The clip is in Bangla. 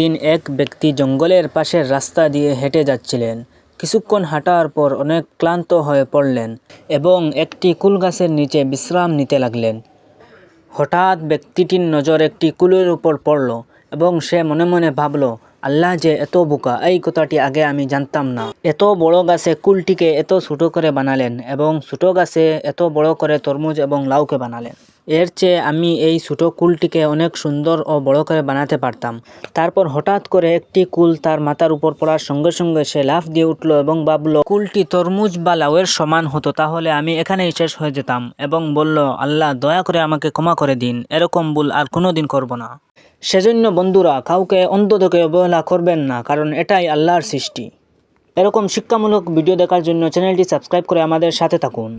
দিন এক ব্যক্তি জঙ্গলের পাশের রাস্তা দিয়ে হেঁটে যাচ্ছিলেন। কিছুক্ষণ হাঁটার পর অনেক ক্লান্ত হয়ে পড়লেন এবং একটি কুল গাছের নিচে বিশ্রাম নিতে লাগলেন। হঠাৎ ব্যক্তিটির নজর একটি কুলের উপর পড়ল এবং সে মনে মনে ভাবল, আল্লাহ যে এত বোকা, এই কথাটি আগে আমি জানতাম না। এত বড় গাছে কুলটিকে এত ছোটো করে বানালেন এবং ছোটো গাছে এত বড় করে তরমুজ এবং লাউকে বানালেন। এর চেয়ে আমি এই ছোটো কুলটিকে অনেক সুন্দর ও বড় করে বানাতে পারতাম। তারপর হঠাৎ করে একটি কুল তার মাথার উপর পড়ার সঙ্গে সঙ্গে সে লাফ দিয়ে উঠল এবং ভাবল, কুলটি তরমুজ বা লাউয়ের সমান হতো, তাহলে আমি এখানেই শেষ হয়ে যেতাম। এবং বলল, আল্লাহ, দয়া করে আমাকে ক্ষমা করে দিন, এরকম ভুল আর কোনো দিন করব না। সেজন্য বন্ধুরা, কাউকে অন্ততকে অবহেলা করবেন না, কারণ এটাই আল্লাহর সৃষ্টি। এরকম শিক্ষামূলক ভিডিও দেখার জন্য চ্যানেলটি সাবস্ক্রাইব করে আমাদের সাথে থাকুন।